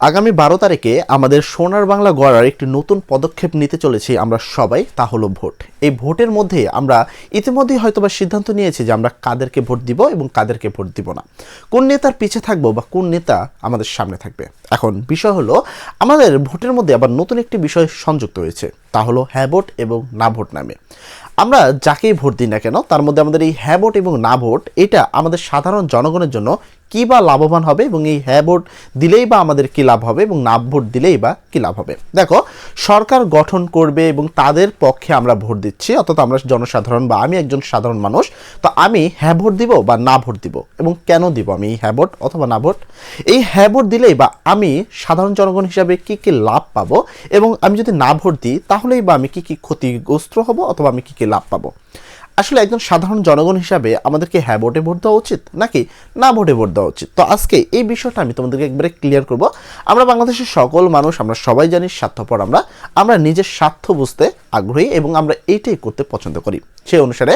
আগামী বারো তারিখে আমাদের সোনার বাংলা গড়ার একটি নতুন পদক্ষেপ নিতে চলেছি আমরা সবাই, তা হলো ভোট। এই ভোটের মধ্যে আমরা ইতিমধ্যেই হয়তোবা সিদ্ধান্ত নিয়েছি যে আমরা কাদেরকে ভোট দিব এবং কাদেরকে ভোট দিব না। কোন নেতার পিছে থাকব বা কোন নেতা আমাদের সামনে থাকবে? এখন বিষয় হলো, আমাদের ভোটের মধ্যে আবার নতুন একটি বিষয় সংযুক্ত হয়েছে, তা হলো হ্যাঁ ভোট এবং না ভোট নামে। আমরা যাকেই ভোট দিই না কেন, তার মধ্যে আমাদের এই হ্যাঁ ভোট এবং না ভোট, এটা আমাদের সাধারণ জনগণের জন্য কী বা লাভবান হবে এবং এই হ্যাঁ ভোট দিলেই বা আমাদের কী লাভ হবে এবং না ভোট দিলেই বা কী লাভ হবে? দেখো, সরকার গঠন করবে এবং তাদের পক্ষে আমরা ভোট দিচ্ছি, অর্থাৎ আমরা জনসাধারণ বা আমি একজন সাধারণ মানুষ, তো আমি হ্যাঁ ভোট দিব বা না ভোট দিব এবং কেন দিব আমি এই হ্যাঁ ভোট অথবা না ভোট? এই হ্যাঁ ভোট দিলেই বা আমি সাধারণ জনগণ হিসাবে কী কী লাভ পাবো এবং আমি যদি না ভোট দিই, তাহলেই বা আমি কী কী ক্ষতিগ্রস্ত হব অথবা আমি কী কী লাভ পাবো? আসলে একজন সাধারণ জনগণ হিসাবে আমাদেরকে হ্যাঁ ভোটে ভোট দেওয়া উচিত নাকি না ভোটে ভোট দেওয়া উচিত? তো আজকে এই বিষয়টা আমি তোমাদেরকে একবারে ক্লিয়ার করব। আমরা বাংলাদেশের সকল মানুষ, আমরা সবাই জানি স্বার্থপর আমরা আমরা নিজের স্বার্থ বুঝতে আগ্রহী এবং আমরা এইটাই করতে পছন্দ করি। সেই অনুসারে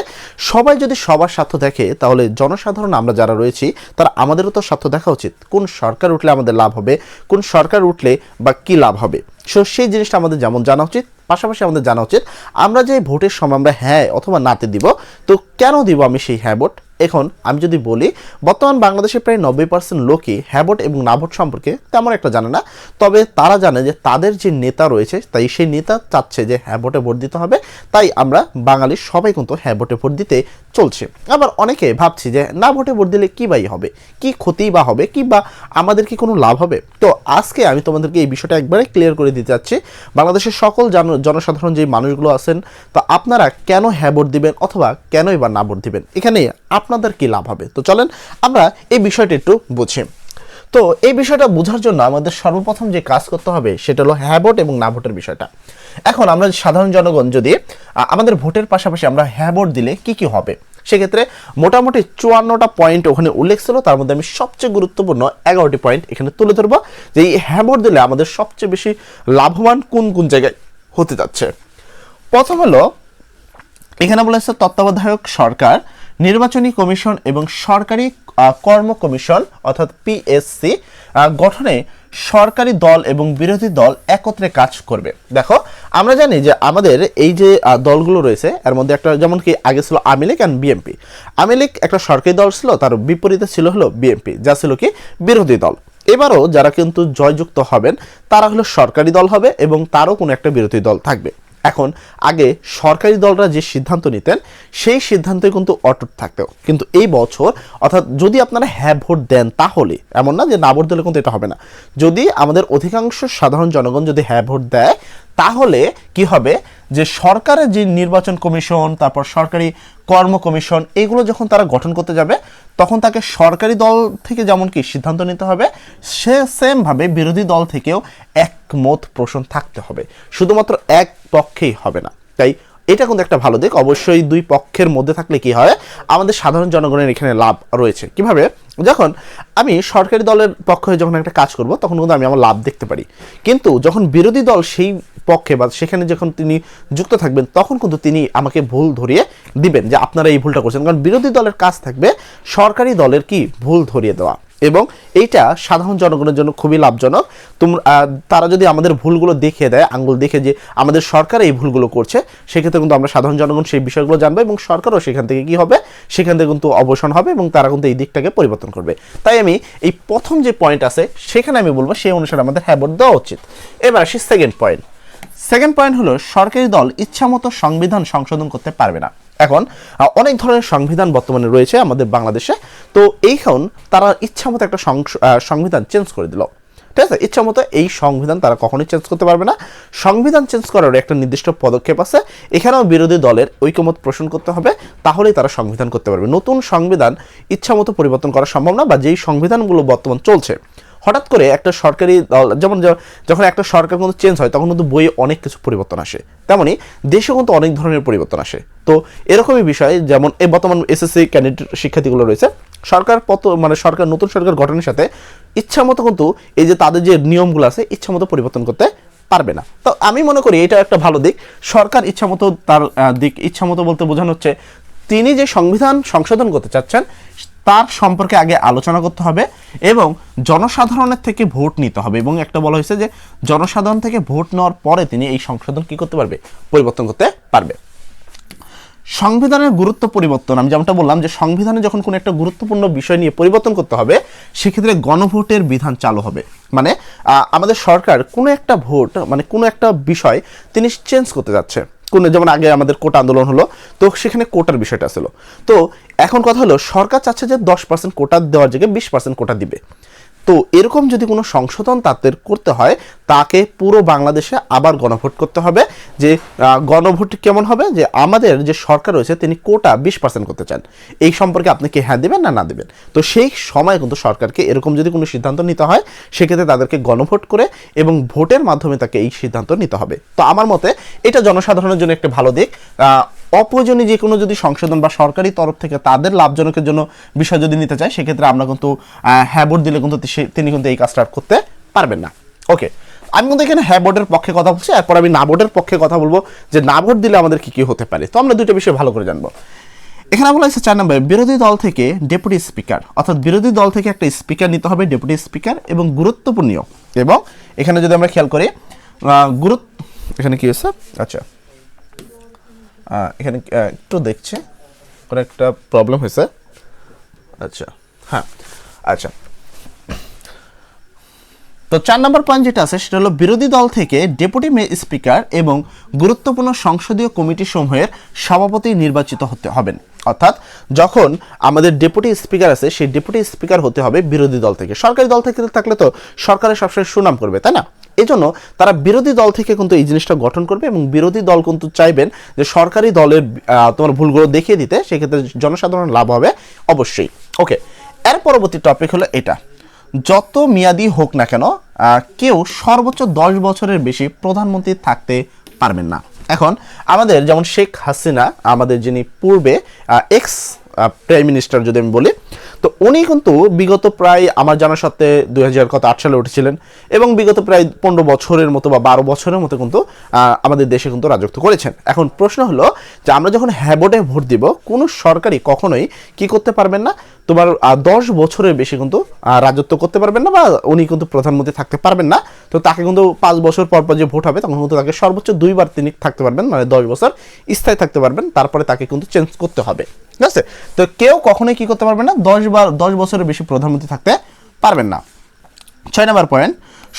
সবাই যদি সবার স্বার্থ দেখে, তাহলে জনসাধারণ আমরা যারা রয়েছি, তারা আমাদেরও তো স্বার্থ দেখা উচিত। কোন সরকার উঠলে আমাদের লাভ হবে, কোন সরকার উঠলে বা কি লাভ হবে? সো সেই জিনিসটা আমাদের যেমন জানা উচিত পাশাপাশি আমাদের জানা উচিত, আমরা যে ভোটের সময় আমরা হ্যাঁ অথবা নাতে দিব, তো কেন দিব আমি সেই হ্যাঁ ভোট? এখন আমি যদি বলি, বর্তমান বাংলাদেশে প্রায় নব্বই পার্সেন্ট লোকই হ্যাঁ ভোট এবং না ভোট সম্পর্কে তেমন একটা জানে না। তবে তারা জানে যে তাদের যে নেতা রয়েছে, তাই সেই নেতা চাচ্ছে যে হ্যাঁ ভোটে দিতে হবে। তাই আমরা বাঙালি সবাই কিন্তু হ্যাঁ ভোটে দিতে চলছে। আবার অনেকে ভাবছি যে না ভোটে ভোট দিলে কী বাই হবে? কি ক্ষতি বা হবে? কি বা আমাদের কি কোনো লাভ হবে? তো আজকে আমি তোমাদেরকে এই বিষয়টা একবারে ক্লিয়ার করে দিতে চাচ্ছি বাংলাদেশের সকল জন- জনসাধারণ যে মানুষগুলো আছেন, তো আপনারা কেন হ্যাঁ ভোট দিবেন অথবা কেনই বা না ভোট দিবেন? এখানে আপনাদের কি লাভ হবে? তো চলেন আমরা এই বিষয়টা একটু বুঝি। তো এই বিষয়টা বোঝার জন্য আমাদের সর্বপ্রথম যে কাজ করতে হবে সেটা হলো হ্যাঁ ভোট এবং না ভোটের বিষয়টা। এখন আমরা সাধারণ জনগণ যদি আমাদের ভোটের পাশাপাশি আমরা হ্যাঁ ভোট দিলে কি কি হবে? সেক্ষেত্রে মোটামুটি চুয়ান্নটা পয়েন্ট ওখানে উল্লেখ ছিল, তার মধ্যে আমি সবচেয়ে গুরুত্বপূর্ণ এগারোটি পয়েন্ট এখানে তুলে ধরবো যে এই হ্যাঁ ভোট দিলে আমাদের সবচেয়ে বেশি লাভবান কোন কোন জায়গায় হতে যাচ্ছে? প্রথম হলো, এখানে বলেছে তত্ত্বাবধায়ক সরকার নির্বাচনী কমিশন এবং সরকারি কর্ম কমিশন, অর্থাৎ পিএসসি গঠনে সরকারি দল এবং বিরোধী দল একত্রে কাজ করবে। দেখো, আমরা জানি যে আমাদের এই যে দলগুলো রয়েছে, এর মধ্যে একটা যেমন কি আগে ছিল আওয়ামী লীগ অ্যান্ড বিএনপি আওয়ামী লীগ একটা সরকারি দল ছিল, তার বিপরীতে ছিল হলো বিএনপি যা ছিল কি বিরোধী দল। এবারও যারা কিন্তু জয়যুক্ত হবেন, তারা হলো সরকারি দল হবে এবং তারও কোনো একটা বিরোধী দল থাকবে। এখন আগে সরকারি দলরা যে সিদ্ধান্ত নিতেন, সেই সিদ্ধান্তে কিন্তু অটুট থাকতেও। কিন্তু এই বছর, অর্থাৎ যদি আপনারা হ্যাঁ ভোট দেন তাহলে, এমন না যে না ভোট দিলে কিন্তু এটা হবে না। যদি আমাদের অধিকাংশ সাধারণ জনগণ যদি হ্যাঁ ভোট দেয় তাহলে কি হবে? যে সরকারের যে নির্বাচন কমিশন, তারপর সরকারি কর্ম কমিশন, এগুলো যখন তারা গঠন করতে যাবে, তখন তাকে সরকারি দল থেকে যেমন কি সিদ্ধান্ত নিতে হবে, সে সেমভাবে বিরোধী দল থেকেও একমত পোষণ থাকতে হবে। শুধুমাত্র এক পক্ষেই হবে না। তাই এটা কিন্তু একটা ভালো দিক। অবশ্যই দুই পক্ষের মধ্যে থাকলে কি হয়? আমাদের সাধারণ জনগণের এখানে লাভ রয়েছে। কীভাবে? যখন আমি সরকারি দলের পক্ষে যখন একটা কাজ করব, তখন কিন্তু আমি আমার লাভ দেখতে পারি। কিন্তু যখন বিরোধী দল সেই পক্ষে বা সেখানে যখন তিনি যুক্ত থাকবেন, তখন কিন্তু তিনি আমাকে ভুল ধরিয়ে দিবেন যে আপনারা এই ভুলটা করছেন। কারণ বিরোধী দলের কাজ থাকবে সরকারি দলের কি? ভুল ধরিয়ে দেওয়া। এবং এইটা সাধারণ জনগণের জন্য খুবই লাভজনক। তোমরা তারা যদি আমাদের ভুলগুলো দেখিয়ে দেয়, আঙ্গুল দেখে যে আমাদের সরকার এই ভুলগুলো করছে, সেক্ষেত্রে কিন্তু আমরা সাধারণ জনগণ সেই বিষয়গুলো জানব এবং সরকারও সেখান থেকে কি হবে? সেখান থেকে কিন্তু অবসান হবে এবং তারা কিন্তু এই দিকটাকে পরিবর্তন করবে। তাই আমি এই প্রথম যে পয়েন্ট আছে, সেখানে আমি বলব সেই অনুসারে আমাদের হ্যাবট দেওয়া উচিত। এবার আসি সেকেন্ড পয়েন্ট সেকেন্ড পয়েন্ট হলো, সরকারি দল ইচ্ছামতো সংবিধান সংশোধন করতে পারবে না। এখন অনেক ধরনের সংবিধান বর্তমানে রয়েছে আমাদের বাংলাদেশে। তো এইখন তারা ইচ্ছামতো একটা সংবিধান চেঞ্জ করে দিল। ঠিক আছে? ইচ্ছামতো এই সংবিধান তারা কখনোই চেঞ্জ করতে পারবে না। সংবিধান চেঞ্জ করার একটা নির্দিষ্ট পদক্ষেপ আছে। এখানেও বিরোধী দলের ঐকমত পোষণ করতে হবে, তাহলেই তারা সংবিধান করতে পারবে। নতুন সংবিধান ইচ্ছামতো পরিবর্তন করা সম্ভব না বা যেই সংবিধানগুলো বর্তমান চলছে হঠাৎ করে একটা সরকারি দল, যেমন যখন একটা সরকার কিন্তু চেঞ্জ হয়, তখন কিন্তু বইয়ে অনেক কিছু পরিবর্তন আসে। তেমনই দেশেও কিন্তু অনেক ধরনের পরিবর্তন আসে। তো এরকমই বিষয়, যেমন এই বর্তমান এসএসসি ক্যান্ডিডেট শিক্ষার্থীগুলো রয়েছে, সরকার পত মানে সরকার, নতুন সরকার গঠনের সাথে ইচ্ছা মতো কিন্তু এই যে তাদের যে নিয়মগুলো আছে, ইচ্ছা মতো পরিবর্তন করতে পারবে না। তো আমি মনে করি এটা একটা ভালো দিক। সরকার ইচ্ছা মতো তার দিক, ইচ্ছা মতো বলতে বোঝানো হচ্ছে, তিনি যে সংবিধান সংশোধন করতে চাচ্ছেন তার সম্পর্কে আগে আলোচনা করতে হবে এবং জনসাধারণের থেকে ভোট নিতে হবে। এবং একটা বলা হয়েছে যে, জনসাধারণ থেকে ভোট নেওয়ার পরে তিনি এই সংশোধন কি করতে পারবে? পরিবর্তন করতে পারবে। সংবিধানের গুরুত্ব পরিবর্তন, আমি যেমনটা বললাম যে সংবিধানে যখন কোনো একটা গুরুত্বপূর্ণ বিষয় নিয়ে পরিবর্তন করতে হবে, সেক্ষেত্রে গণভোটের বিধান চালু হবে। মানে আমাদের সরকার কোনো একটা ভোট মানে কোনো একটা বিষয় তিনি চেঞ্জ করতে যাচ্ছে। কোনো, যেমন আগে আমাদের কোটা আন্দোলন হলো, তো সেখানে কোটার বিষয়টা ছিল। তো এখন কথা হলো, সরকার চাচ্ছে যে দশ পার্সেন্ট কোটা দেওয়ার জায়গায় বিশ পার্সেন্ট কোটা দিবে। তো এরকম যদি কোনো সংশোধন তাদের করতে হয়, তাকে পুরো বাংলাদেশে আবার গণভোট করতে হবে। যে গণভোট কেমন হবে? যে, আমাদের যে সরকার রয়েছে, তিনি কোটা বিশ পার্সেন্ট করতে চান। এই সম্পর্কে আপনি কি হ্যাঁ দেবেন না না দেবেন? তো সেই সময় কিন্তু সরকারকে এরকম যদি কোনো সিদ্ধান্ত নিতে হয়, সেক্ষেত্রে তাদেরকে গণভোট করে এবং ভোটের মাধ্যমে তাকে এই সিদ্ধান্ত নিতে হবে। তো আমার মতে, এটা জনসাধারণের জন্য একটা ভালো দিক। অপ্রয়োজনীয় যে কোনো যদি সংশোধন বা সরকারি তরফ থেকে তাদের লাভজনকের জন্য বিষয় যদি নিতে চায়, সেক্ষেত্রে আমরা কিন্তু হ্যাঁ ভোট দিলে কিন্তু তিনি কিন্তু এই কাজটা করতে পারবেন না। ওকে আমি কিন্তু এখানে হ্যাঁ ভোটের পক্ষে কথা বলছি, এরপর আমি না ভোটের পক্ষে কথা বলব যে না ভোট দিলে আমাদের কি কি হতে পারে। তো আমরা দুটো বিষয় ভালো করে জানব। এখানে বলা হয়েছে চার নম্বরে, বিরোধী দল থেকে ডেপুটি স্পিকার, অর্থাৎ বিরোধী দল থেকে একটা স্পিকার নিতে হবে, ডেপুটি স্পিকার এবং গুরুত্বপূর্ণ। এবং এখানে যদি আমরা খেয়াল করি গুরুত্ব এখানে কি হয়েছে? আচ্ছা। এখানে একটু দেখছি। কোনো একটা প্রবলেম হয়েছে। আচ্ছা হ্যাঁ আচ্ছা। তো চার নম্বর পয়েন্ট যেটা আছে, সেটা হলো বিরোধী দল থেকে ডেপুটি স্পিকার এবং গুরুত্বপূর্ণ সংসদীয় কমিটি সমূহের সভাপতি নির্বাচিত হতে হবেন। অর্থাৎ যখন আমাদের ডেপুটি স্পিকার আছে, সেই ডেপুটি স্পিকার হতে হবে বিরোধী দল থেকে। সরকারি দল থেকে থাকলে তো সরকারের সবসময় সুনাম করবে, তাই না? এই জন্য তারা বিরোধী দল থেকে কিন্তু এই জিনিসটা গঠন করবে এবং বিরোধী দল কিন্তু চাইবেন যে সরকারি দলের তোমার ভুলগুলো দেখিয়ে দিতে, সেক্ষেত্রে জনসাধারণ লাভ হবে অবশ্যই। ওকে এর পরবর্তী টপিক হলো এটা। যত মেয়াদি হোক না কেন কেউ সর্বোচ্চ দশ বছরের বেশি প্রধানমন্ত্রী থাকতে পারবেন না। এখন আমাদের যেমন শেখ হাসিনা, আমাদের যিনি পূর্বে এক্স প্রাইম মিনিস্টার যদি আমি বলি, তো উনি কিন্তু বিগত প্রায় আমার জানার সাথে দুই হাজার কত আট সালে উঠেছিলেন এবং বিগত প্রায় পনেরো বছরের মতো বা বারো বছরের মতো কিন্তু আমাদের দেশে কিন্তু রাজত্ব করেছেন। এখন প্রশ্ন হলো যে আমরা যখন হ্যাবোর্ডে ভোট দিব, কোনো সরকারই কখনোই কি করতে পারবেন না? তোমার দশ বছরের বেশি কিন্তু রাজত্ব করতে পারবেন না বা উনি কিন্তু প্রধানমন্ত্রী থাকতে পারবেন না। তো তাকে কিন্তু পাঁচ বছর পর পর যে ভোট হবে, তখন কিন্তু তাকে সর্বোচ্চ দুইবার তিনি থাকতে পারবেন মানে দশ বছর স্থায়ী থাকতে পারবেন, তারপরে তাকে কিন্তু চেঞ্জ করতে হবে। ঠিক আছে? তো কেউ কখনোই কি করতে পারবে না, দশ বার, দশ বছরের বেশি প্রধানমন্ত্রী থাকতে পারবেন না। ছয় নম্বর পয়েন্ট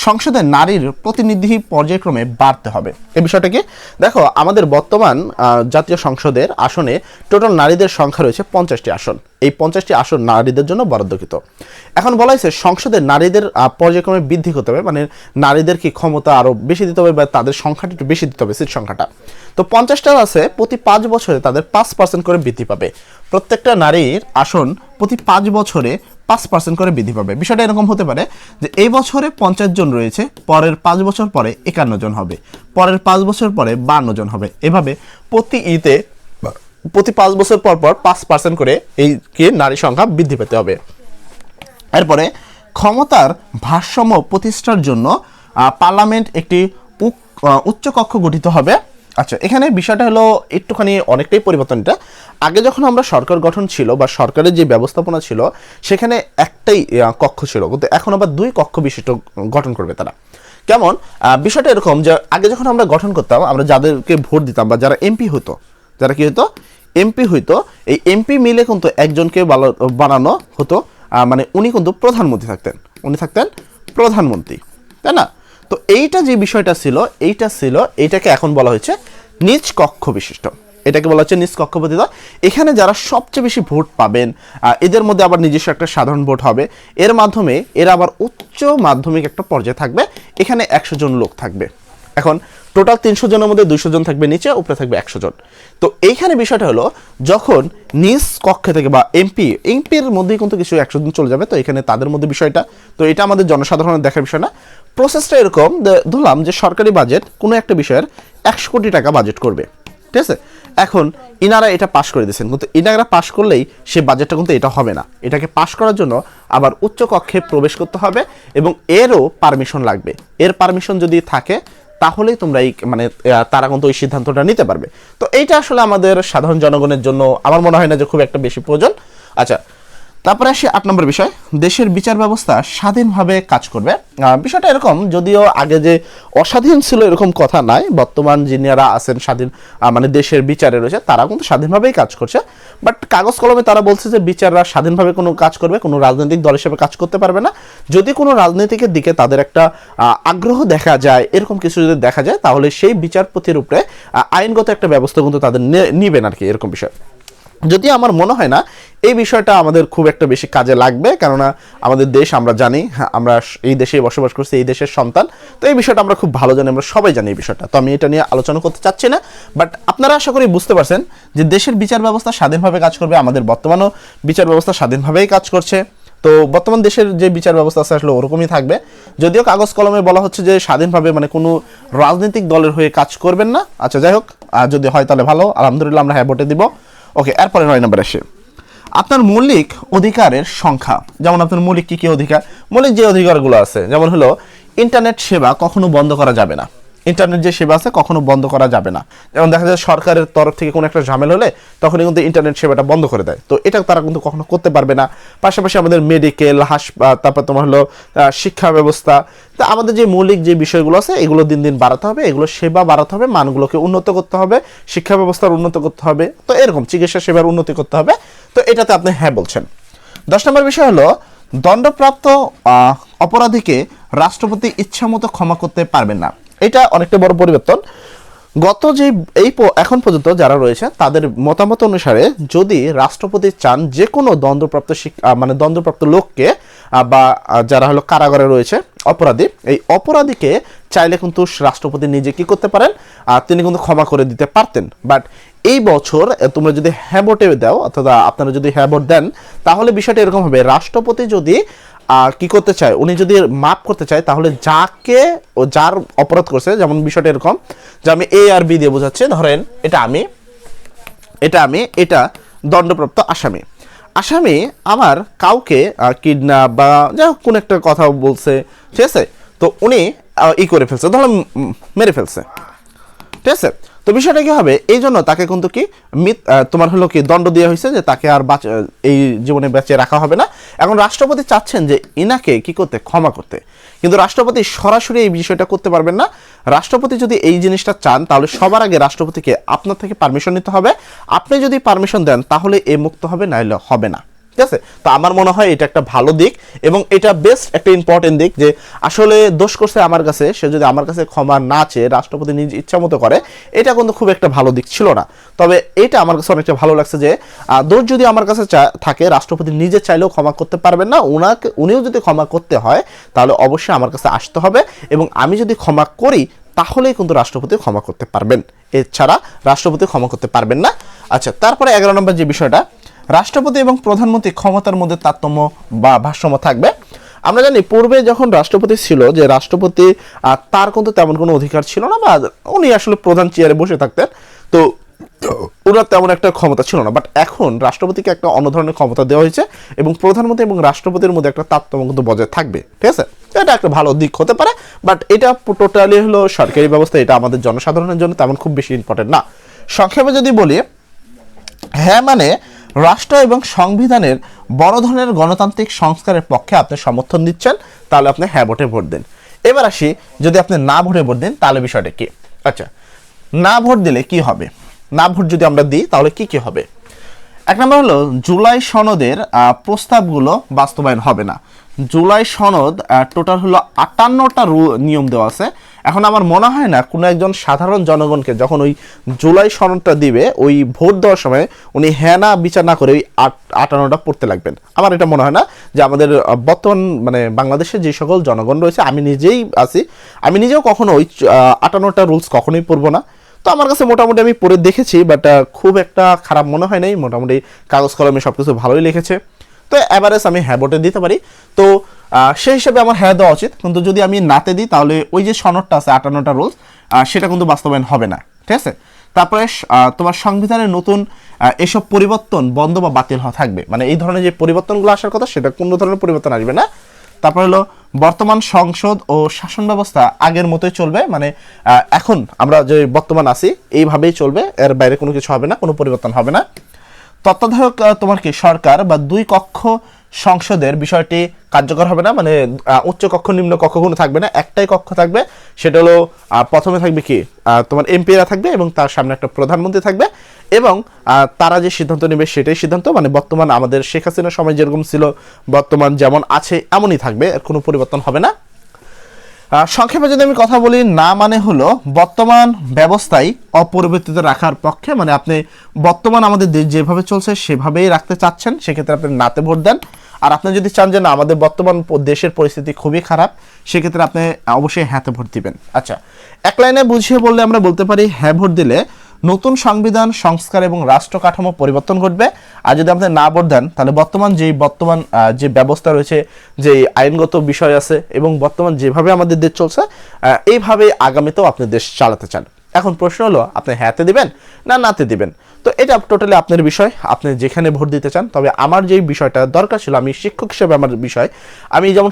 সংসদে নারীর প্রতিনিধি পর্যায়ক্রমে বাড়তে হবে। এই বিষয়টাকে দেখো, আমাদের বর্তমান জাতীয় সংসদের আসনে টোটাল নারীদের সংখ্যা রয়েছে পঞ্চাশটি আসন। এই পঞ্চাশটি আসন নারীদের জন্য বরাদ্দকৃত। এখন বলা হয়েছে সংসদে নারীদের পর্যায়ক্রমে বৃদ্ধি করতে হবে মানে নারীদের কি ক্ষমতা আরও বেশি দিতে হবে বা তাদের সংখ্যাটা একটু বেশি দিতে হবে, সিট সংখ্যাটা। তো পঞ্চাশটা আছে, প্রতি পাঁচ বছরে তাদের পাঁচ পার্সেন্ট করে বৃদ্ধি পাবে। প্রত্যেকটা নারীর আসন প্রতি পাঁচ বছরে পাঁচ পার্সেন্ট করে বৃদ্ধি পাবে। বিষয়টা এরকম হতে পারে যে এই বছরে পঞ্চাশ জন রয়েছে পরের পাঁচ বছর পরে একান্ন জন হবে পরের পাঁচ বছর পরে বান্ন জন হবে। এভাবে প্রতি ইতে প্রতি পাঁচ বছর পর পর পাঁচ পার্সেন্ট করে এই কি নারী সংখ্যা বৃদ্ধি পেতে হবে। এরপরে ক্ষমতার ভারসাম্য প্রতিষ্ঠার জন্য পার্লামেন্ট একটি উক- আহ, উচ্চ কক্ষ গঠিত হবে। আচ্ছা এখানে বিষয়টা হলো একটুখানি অনেকটাই পরিবর্তন। এটা আগে যখন আমরা সরকার গঠন ছিল বা সরকারের যে ব্যবস্থাপনা ছিল, সেখানে একটাই কক্ষ ছিল। কিন্তু এখন আবার দুই কক্ষ বিশিষ্ট গঠন করবে তারা। কেমন? বিষয়টা এরকম যে আগে যখন আমরা গঠন করতাম, আমরা যাদেরকে ভোট দিতাম বা যারা এমপি হতো, যারা কি হতো? এমপি হইতো। এই এমপি মিলে কিন্তু একজনকে বানানো হতো। মানে উনি কিন্তু প্রধানমন্ত্রী থাকতেন। উনি থাকতেন প্রধানমন্ত্রী। তাই না? তো এইটা যে বিষয়টা ছিল, এইটা ছিল, এইটাকে এখন বলা হয়েছে নিজ কক্ষ বিশিষ্ট। এটাকে বলা হচ্ছে নিজ কক্ষপতিতা এখানে যারা সবচেয়ে বেশি ভোট পাবেন এদের মধ্যে আবার নিজস্ব একটা সাধারণ ভোট হবে। এর মাধ্যমে এরা আবার উচ্চ মাধ্যমিক একটা পর্যায়ে থাকবে। এখানে একশো জন লোক থাকবে। এখন টোটাল তিনশো জনের মধ্যে দুইশো জন থাকবে নিচে, উপরে থাকবে একশো জন। তো এইখানে বিষয়টা হলো, যখন নিজ কক্ষে থেকে বা এমপি, এমপির মধ্যেই কিন্তু কিছু একশো জন চলে যাবে, তো এখানে তাদের মধ্যে বিষয়টা। তো এটা আমাদের জনসাধারণের দেখার বিষয় না। প্রসেসটা এরকম ধরলাম যে সরকারি বাজেট কোনো একটা বিষয়ের একশো কোটি টাকা বাজেট করবে। ঠিক আছে? এখন ইনারা এটা পাশ করে দিয়েছেন, কিন্তু ইনারা পাশ করলেই সে বাজেটটা কিন্তু এটা হবে না। এটাকে পাশ করার জন্য আবার উচ্চ কক্ষে প্রবেশ করতে হবে এবং এরও পারমিশন লাগবে। এর পারমিশন যদি থাকে তাহলেই তোমরা এই মানে তারা কিন্তু ওই সিদ্ধান্তটা নিতে পারবে। তো এইটা আসলে আমাদের সাধারণ জনগণের জন্য আমার মনে হয় না যে খুব একটা বেশি প্রয়োজন। আচ্ছা তারপরে আসি আট নম্বর বিষয়। দেশের বিচার ব্যবস্থা স্বাধীনভাবে কাজ করবে। বিষয়টা এরকম, যদিও আগে যে অস্বাধীন ছিল এরকম কথা নাই, বর্তমান যিনিরা আছেন স্বাধীন মানে দেশের বিচারে রয়েছে তারা কিন্তু স্বাধীনভাবেই কাজ করছে। বাট কাগজ কলমে তারা বলছে যে বিচাররা স্বাধীনভাবে কোনো কাজ করবে, কোনো রাজনৈতিক দল হিসেবে কাজ করতে পারবে না। যদি কোনো রাজনীতিকের দিকে তাদের একটা আগ্রহ দেখা যায়, এরকম কিছু যদি দেখা যায়, তাহলে সেই বিচারপতির উপরে আইনগত একটা ব্যবস্থা কিন্তু তাদের নিবেন আর কি এরকম বিষয়। যদি আমার মনে হয় না এই বিষয়টা আমাদের খুব একটা বেশি কাজে লাগবে কেননা আমাদের দেশ আমরা জানি হ্যাঁ, আমরা এই দেশে বসবাস করছি এই দেশের সন্তান। তো এই বিষয়টা আমরা খুব ভালো জানি আমরা সবাই জানি এই বিষয়টা। তো আমি এটা নিয়ে আলোচনা করতে চাচ্ছি না বাট আপনারা আশা করি বুঝতে পারছেন যে দেশের বিচার ব্যবস্থা স্বাধীনভাবে কাজ করবে আমাদের বর্তমানও বিচার ব্যবস্থা স্বাধীনভাবেই কাজ করছে। তো বর্তমান দেশের যে বিচার ব্যবস্থা আছে আসলে ওরকমই থাকবে। যদিও কাগজ কলমে বলা হচ্ছে যে স্বাধীনভাবে মানে কোনো রাজনৈতিক দলের হয়ে কাজ করবেন না। আচ্ছা যাই হোক আর যদি হয় তাহলে ভালো আলহামদুলিল্লাহ আমরা হ্যাঁ ভোটে দিব। ওকে এরপরে নয় নম্বর আসে। আপনার মৌলিক অধিকারের সংখ্যা। যেমন আপনার মৌলিক কী কী অধিকার? মৌলিক যে অধিকারগুলো আছে, যেমন হলো ইন্টারনেট সেবা কখনো বন্ধ করা যাবে না। ইন্টারনেট যে সেবা আছে, কখনো বন্ধ করা যাবে না। যেমন দেখা যায় সরকারের তরফ থেকে কোনো একটা ঝামেলা হলে তখনই কিন্তু ইন্টারনেট সেবাটা বন্ধ করে দেয়। তো এটা তারা কিন্তু কখনো করতে পারবে না। পাশাপাশি আমাদের মেডিকেল হাসপাতাল তারপর তোমার হলো শিক্ষা ব্যবস্থা। তা আমাদের যে মৌলিক যে বিষয়গুলো আছে, এগুলো দিন দিন বাড়াতে হবে, এগুলো সেবা বাড়াতে হবে, মানগুলোকে উন্নত করতে হবে, শিক্ষা ব্যবস্থার উন্নত করতে হবে। তো এরকম চিকিৎসা সেবার উন্নতি করতে হবে। তো এটাতে আপনি হ্যাঁ বলছেন। দশ নম্বর বিষয় হলো দণ্ডপ্রাপ্ত অপরাধীকে রাষ্ট্রপতি ইচ্ছামতো ক্ষমা করতে পারবেন না। এটা অনেকটা বড় পরিবর্তন। গত যে এই এখন পর্যন্ত যারা রয়েছে তাদের মতামত অনুসারে যদি রাষ্ট্রপতি চান যে কোনো আহ, মানে দ্বন্দ্বপ্রাপ্ত লোককে বা যারা হলো কারাগারে রয়েছে অপরাধী এই অপরাধীকে চাইলে কিন্তু রাষ্ট্রপতি নিজে কি করতে পারেন? আহ, তিনি কিন্তু ক্ষমা করে দিতে পারতেন। বাট এই বছর তোমরা যদি হ্যাঁ ভোটে দাও অথবা আপনারা যদি হ্যাঁ ভোট দেন, তাহলে বিষয়টা এরকম হবে। রাষ্ট্রপতি যদি কি করতে চায়, উনি যদি মাপ করতে চায়, তাহলে যাকে ও যার অপরাধ করছে, যেমন বিষয়টা এরকম, যে আমি এ আর বি দিয়ে বোঝাচ্ছি, ধরেন এটা আমি এটা আমি, এটা দণ্ডপ্রাপ্ত আসামি। আসামি আমার কাউকে কিডন্যাপ বা যা কোনো একটা কথা বলছে, ঠিক আছে? তো উনি ই করে ফেলছে ধরো মেরে ফেলছে। ঠিক আছে? তো বিষয়টা কি হবে? এই জন্য তাকে কিন্তু কি তোমার হলো কি দণ্ড দেওয়া হয়েছে যে তাকে আর এই জীবনে বেঁচে রাখা হবে না। এখন রাষ্ট্রপতি চাচ্ছেন যে ইনাকে কি করতে? ক্ষমা করতে। কিন্তু রাষ্ট্রপতি সরাসরি এই বিষয়টা করতে পারবেন না। রাষ্ট্রপতি যদি এই জিনিসটা চান, তাহলে সবার আগে রাষ্ট্রপতিকে আপনার থেকে পারমিশন নিতে হবে। আপনি যদি পারমিশন দেন, তাহলে এ মুক্ত হবে নাহলে হবে না। ঠিক আছে? তো আমার মনে হয় এটা একটা ভালো দিক এবং এটা বেস্ট একটা ইম্পর্টেন্ট দিক যে আসলে দোষ করছে আমার কাছে, সে যদি আমার কাছে ক্ষমা না চেয়ে রাষ্ট্রপতি নিজ ইচ্ছা মতো করে, এটা কিন্তু খুব একটা ভালো দিক ছিল না। তবে এটা আমার কাছে অনেকটা ভালো লাগছে যে দোষ যদি আমার কাছে থাকে, রাষ্ট্রপতি নিজে চাইলেও ক্ষমা করতে পারবেন না ওনাকে উনিও যদি ক্ষমা করতে হয়, তাহলে অবশ্যই আমার কাছে আসতে হবে এবং আমি যদি ক্ষমা করি, তাহলেই কিন্তু রাষ্ট্রপতি ক্ষমা করতে পারবেন। এছাড়া রাষ্ট্রপতি ক্ষমা করতে পারবেন না। আচ্ছা তারপরে এগারো নম্বর যে বিষয়টা রাষ্ট্রপতি এবং প্রধানমন্ত্রী ক্ষমতার মধ্যে তারতম্য বা ভারসাম্য থাকবে। আমরা জানি পূর্বে যখন রাষ্ট্রপতি ছিল যে রাষ্ট্রপতি তার কিন্তু তেমন কোনো অধিকার ছিল না বা উনি আসলে প্রধান চেয়ারে বসে থাকতেন। তো ওনার তেমন একটা ক্ষমতা ছিল না। বাট এখন রাষ্ট্রপতিকে একটা অন্য ধরনের ক্ষমতা দেওয়া হয়েছে এবং প্রধানমন্ত্রী এবং রাষ্ট্রপতির মধ্যে একটা তারতম্য কিন্তু বজায় থাকবে। ঠিক আছে? এটা একটা ভালো দিক হতে পারে বাট এটা টোটালি হলো সরকারি ব্যবস্থা। এটা আমাদের জনসাধারণের জন্য তেমন খুব বেশি ইম্পর্টেন্ট না। সংক্ষেপে যদি বলি হ্যাঁ মানে রাষ্ট্র এবং সংবিধানের বড় ধরনের গণতান্ত্রিক সংস্কারের পক্ষে আপনি সমর্থন দিচ্ছেন, তাহলে আপনি হ্যাঁ ভোটে ভোট দেন। এবার আসি, যদি আপনি না ভোটে ভোট দেন, তাহলে বিষয়টা কি? আচ্ছা না ভোট দিলে কি হবে? না ভোট যদি আমরা দিই, তাহলে কি কি হবে? এক নম্বর হলো, জুলাই সনদের প্রস্তাবগুলো বাস্তবায়ন হবে না। জুলাই সনদ টোটাল হলো আটান্নটা নিয়ম দেওয়া আছে। এখন আমার মনে হয় না, কোনো একজন সাধারণ জনগণকে যখন ওই জুলাই সনদটা দিবে, ওই ভোট দেওয়ার সময় উনি হ্যাঁ না বিচার না করে ওই আট, আটান্নটা পড়তে লাগবেন। আমার এটা মনে হয় না যে আমাদের বর্তমান মানে বাংলাদেশে যে সকল জনগণ রয়েছে, আমি নিজেই আছি। আমি নিজেও কখনো ওই আটান্নটা রুলস কখনোই পড়ব না। তো আমার কাছে মোটামুটি আমি পড়ে দেখেছি বাট খুব একটা খারাপ মনে হয় নাই। মোটামুটি কাগজ কলমে সব কিছু ভালোই লিখেছে। তো অ্যাভারেজ আমি হ্যাঁ দিতে পারি। তো সেই হিসাবে আমার হ্যাঁ দেওয়া উচিত। কিন্তু যদি আমি নাতে দিই, তাহলে ওই যে সনদটা আছে, আটান্নটা রুলস সেটা কিন্তু বাস্তবায়ন হবে না। ঠিক আছে? তারপরে তোমার সংবিধানের নতুন এসব পরিবর্তন বন্ধ বা বাতিল হওয়া থাকবে। মানে এই ধরনের যে পরিবর্তনগুলো আসার কথা, সেটা কোনো ধরনের পরিবর্তন আসবে না। তারপর হলো বর্তমান সংসদ ও শাসন ব্যবস্থা আগের মতোই চলবে? মানে এখন আমরা যে বর্তমান আছি, এইভাবেই চলবে, এর বাইরে কোনো কিছু হবে না, কোনো পরিবর্তন হবে না। তত্ত্বাবধায়ক তোমার কি, সরকার বা দুই কক্ষ সংসদের বিষয়টি কার্যকর হবে না মানে উচ্চ কক্ষ, নিম্ন কক্ষ কোনো থাকবে না, একটাই কক্ষ থাকবে, সেটা হলো প্রথমে থাকবে কি তোমার এমপিরা থাকবে এবং তার সামনে একটা প্রধানমন্ত্রী থাকবে এবং তারা যে সিদ্ধান্ত নেবে সেটাই সিদ্ধান্ত মানে বর্তমান আমাদের শেখ হাসিনার সময় যেরকম ছিল, বর্তমান যেমন আছে এমনই থাকবে, এর কোনো পরিবর্তন হবে না। সংক্ষেপে যদি আমি কথা বলি, না মানে হলো বর্তমান ব্যবস্থায় অপরিবর্তিত রাখার পক্ষে মানে আপনি বর্তমান আমাদের দেশ যেভাবে চলছে সেভাবেই রাখতে চাচ্ছেন, সেক্ষেত্রে আপনি নাতে ভোট দেন। আর আপনি যদি চান যে না, আমাদের বর্তমান দেশের পরিস্থিতি খুবই খারাপ, সেক্ষেত্রে আপনি অবশ্যই হ্যাঁতে ভোট দিবেন। আচ্ছা এক লাইনে বুঝিয়ে বললে আমরা বলতে পারি হ্যাঁ ভোট দিলে নতুন সংবিধান, সংস্কার এবং রাষ্ট্র কাঠামো পরিবর্তন ঘটবে। আর যদি আপনি না ভোট দেন, তাহলে বর্তমান যেই বর্তমান যে ব্যবস্থা রয়েছে, যে আইনগত বিষয় আছে এবং বর্তমান যেভাবে আমাদের দেশ চলছে এইভাবে আগামীতেও আপনি দেশ চালাতে চান। এখন প্রশ্ন হলো, আপনি হ্যাঁতে দিবেন না নাতে দিবেন? তো এটা টোটালি আপনার বিষয়। আপনি যেখানে ভোট দিতে চান, তবে আমার যেই বিষয়টা দরকার ছিল, আমি শিক্ষক হিসেবে আমার বিষয়, আমি যেমন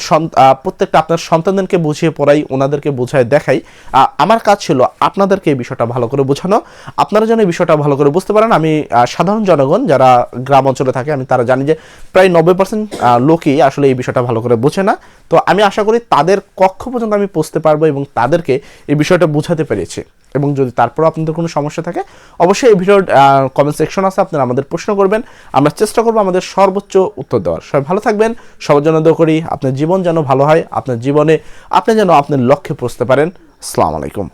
প্রত্যেকটা আপনার সন্তানদেরকে বুঝিয়ে পড়াই, ওনাদেরকে বুঝায়, দেখাই আমার কাজ ছিল আপনাদেরকে এই বিষয়টা ভালো করে বোঝানো। আপনারা যেন এই বিষয়টা ভালো করে বুঝতে পারেন, আমি সাধারণ জনগণ যারা গ্রাম অঞ্চলে থাকে, আমি তারা জানি যে প্রায় নব্বই পার্সেন্ট লোকই আসলে এই বিষয়টা ভালো করে বোঝে না। তো আমি আশা করি তাদের কক্ষ পর্যন্ত আমি পৌঁছতে পারব এবং তাদেরকে এই বিষয়টা বোঝাতে পেরেছি। এবং যদি তারপরও আপনাদের কোনো সমস্যা থাকে, অবশ্যই এই ভিডিওর কমেন্ট সেকশন আছে, আপনারা আমাদের প্রশ্ন করবেন। আমরা চেষ্টা করব আমাদের সর্বোচ্চ উত্তর দেওয়ার। সবাই ভালো থাকবেন, সবার জন্য দোয়া করি, আপনার জীবন যেন ভালো হয়, আপনার জীবনে আপনি যেন আপনার লক্ষ্যে পৌঁছতে পারেন। আসসালামু আলাইকুম।